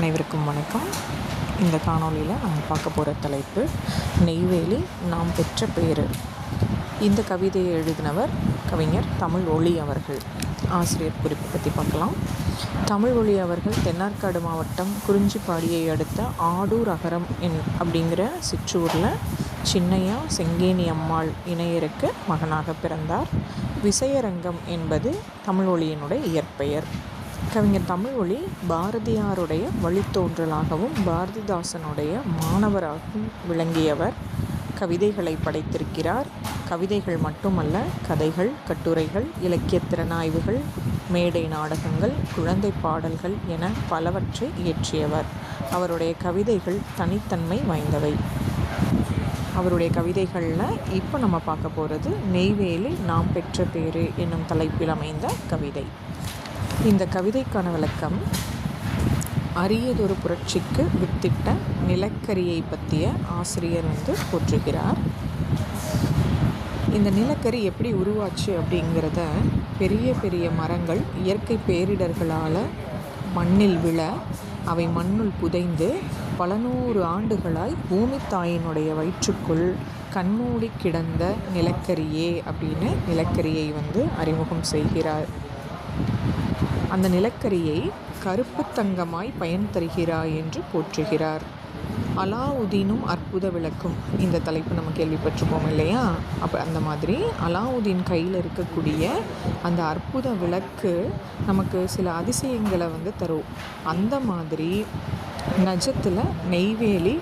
அனைவருக்கும் வணக்கம். இந்த காணொளியில் நம்ம பார்க்க போகிற தலைப்பு நெய்வேலி நாம் பெற்ற பேரு இந்த கவிதையை எழுதினவர் கவிஞர் தமிழ் ஒளி அவர்கள். ஆசிரியர் குறிப்பு பற்றி பார்க்கலாம். தமிழ் ஒளி அவர்கள் தென்னார்காடு மாவட்டம் குறிஞ்சிப்பாடியை அடுத்த ஆடூர் அகரம் என் அப்படிங்கிற சிற்றூரில் சின்னையா செங்கேனி அம்மாள் இணையருக்கு மகனாக பிறந்தார். விசயரங்கம் என்பது தமிழ் ஒளியினுடைய இயற்பெயர். கவிஞர் தமிழ்மொழி பாரதியாருடைய வழித்தோன்றலாகவும் பாரதிதாசனுடைய மாணவராகவும் விளங்கியவர். கவிதைகளை படைத்திருக்கிறார். கவிதைகள் மட்டுமல்ல கதைகள் கட்டுரைகள் இலக்கிய திறனாய்வுகள் மேடை நாடகங்கள் குழந்தை பாடல்கள் என பலவற்றை இயற்றியவர். அவருடைய கவிதைகள் தனித்தன்மை வாய்ந்தவை. அவருடைய கவிதைகளில் இப்போ நம்ம பார்க்க போகிறது நெய்வேலி நாம் பெற்ற பேரு என்னும் தலைப்பில் அமைந்த கவிதை. இந்த கவிதைக்கான விளக்கம் அரியதொரு புரட்சிக்கு வித்திட்ட நிலக்கரியை பற்றிய ஆசிரியர் வந்து போற்றுகிறார். இந்த நிலக்கரி எப்படி உருவாச்சு அப்படிங்கிறத பெரிய பெரிய மரங்கள் இயற்கை பேரிடர்களால் மண்ணில் விழ அவை மண்ணுள் புதைந்து பல நூறு ஆண்டுகளாய் பூமி தாயினுடைய வயிற்றுக்குள் கண்மூடி கிடந்த நிலக்கரியே அப்படின்னு நிலக்கரியை வந்து அறிமுகம் செய்கிறார். அந்த நிலக்கரியை கருப்பு தங்கமாய் பயன் தருகிறாய் என்று போற்றுகிறார். அலாவுதீனும் அற்புத விளக்கும். இந்த தலைப்பு நம்ம கேள்விப்பட்டிருப்போம் இல்லையா? அப்போ அந்த மாதிரி அலாவுதீன் கையில் இருக்கக்கூடிய அந்த அற்புத விளக்கு நமக்கு சில அதிசயங்களை வந்து தரும். அந்த மாதிரி நஜத்தில் நெய்வேலி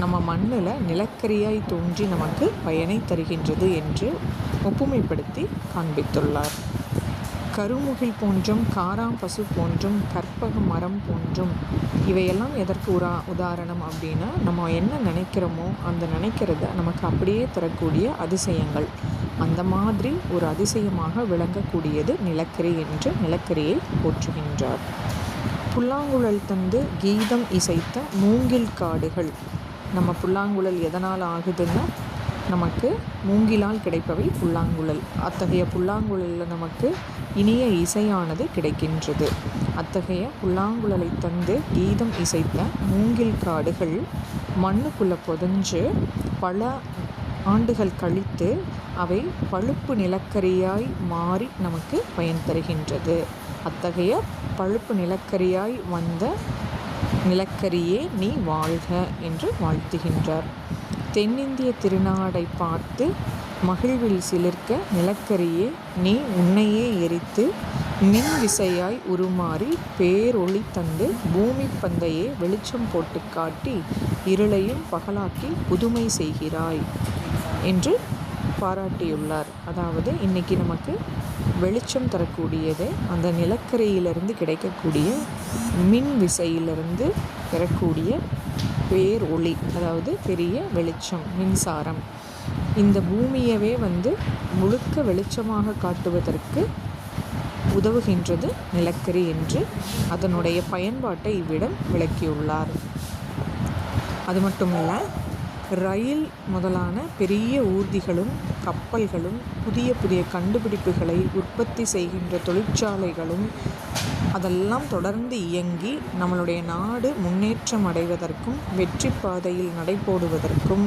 நம்ம மண்ணில் நிலக்கரியாய் தோன்றி நமக்கு பயனை தருகின்றது என்று ஒப்புமைப்படுத்தி காண்பித்துள்ளார். கருமுகில் போன்றும் காராம் பசு போன்றும் கற்பக மரம் போன்றும். இவையெல்லாம் எதற்கு உரா உதாரணம் அப்படின்னா நம்ம என்ன நினைக்கிறோமோ அந்த நினைக்கிறத நமக்கு அப்படியே தரக்கூடிய அதிசயங்கள். அந்த மாதிரி ஒரு அதிசயமாக விளங்கக்கூடியது நிலக்கரி என்று நிலக்கரியை போற்றுகின்றார். புல்லாங்குழல் தந்து கீதம் இசைத்த மூங்கில் காடுகள். நம்ம புல்லாங்குழல் எதனால் ஆகுதுன்னா நமக்கு மூங்கிலால் கிடைப்பவை புல்லாங்குழல். அத்தகைய புல்லாங்குழலில் நமக்கு இனிய இசையானது கிடைக்கின்றது. அத்தகைய புல்லாங்குழலை தந்து கீதம் இசைத்த மூங்கில் காடுகள் மண்ணுக்குள்ளே புதஞ்சு பல ஆண்டுகள் கழித்து அவை பழுப்பு நிலக்கரியாய் மாறி நமக்கு பயன் தருகின்றது. அத்தகைய பழுப்பு நிலக்கரியாய் வந்த நிலக்கரியே நீ வாழ்க என்று வாழ்த்துகின்றார். தென்னிந்திய திருநாடை பார்த்து மகிழ்வில் சிலிர்க்க நிலக்கரியே நீ உன்னையே எரித்து மின் விசையாய் உருமாறி பேரொளி தந்து பூமி பந்தையே வெளிச்சம் போட்டு காட்டி இருளையும் பகலாக்கி புதுமை செய்கிறாய் என்று பாராட்டியுள்ளார். அதாவது இன்றைக்கி நமக்கு வெளிச்சம் தரக்கூடியது அந்த நிலக்கரியிலிருந்து கிடைக்கக்கூடிய மின் விசையிலிருந்து பெறக்கூடிய பேர் ஒளி அதாவது பெரிய வெளிச்சம் மின்சாரம். இந்த பூமியவே வந்து முழுக்க வெளிச்சமாக காட்டுவதற்கு உதவுகின்றது நிலக்கரி என்று அதனுடைய பயன்பாட்டை இவ்விடம் விளக்கியுள்ளார். அது மட்டுமல்ல ரயில் முதலான பெரிய ஊர்திகளும் கப்பல்களும் புதிய புதிய கண்டுபிடிப்புகளை உற்பத்தி செய்கின்ற தொழிற்சாலைகளும் அதெல்லாம் தொடர்ந்து இயங்கி நம்மளுடைய நாடு முன்னேற்றம் அடைவதற்கும் வெற்றி பாதையில் நடைபோடுவதற்கும்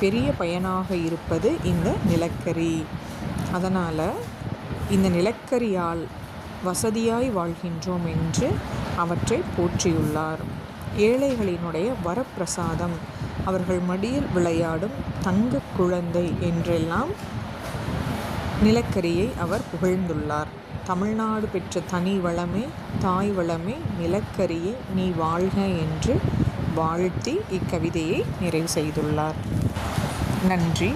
பெரிய பயனாக இருப்பது இந்த நிலக்கரி. அதனால் இந்த நிலக்கரியால் வசதியாய் வாழ்கின்றோம் என்று அவற்றை போற்றியுள்ளார். ஏழைகளினுடைய வரப்பிரசாதம். அவர்கள் மடியில் விளையாடும் தங்க குழந்தை என்றெல்லாம் நிலக்கரியை அவர் புகழ்ந்துள்ளார். தமிழ்நாடு பெற்ற தனி வளமே தாய் வளமே நிலக்கரியே நீ வாழ்க என்று வாழ்த்தி இக்கவிதையை நிறைவு செய்துள்ளார். நன்றி.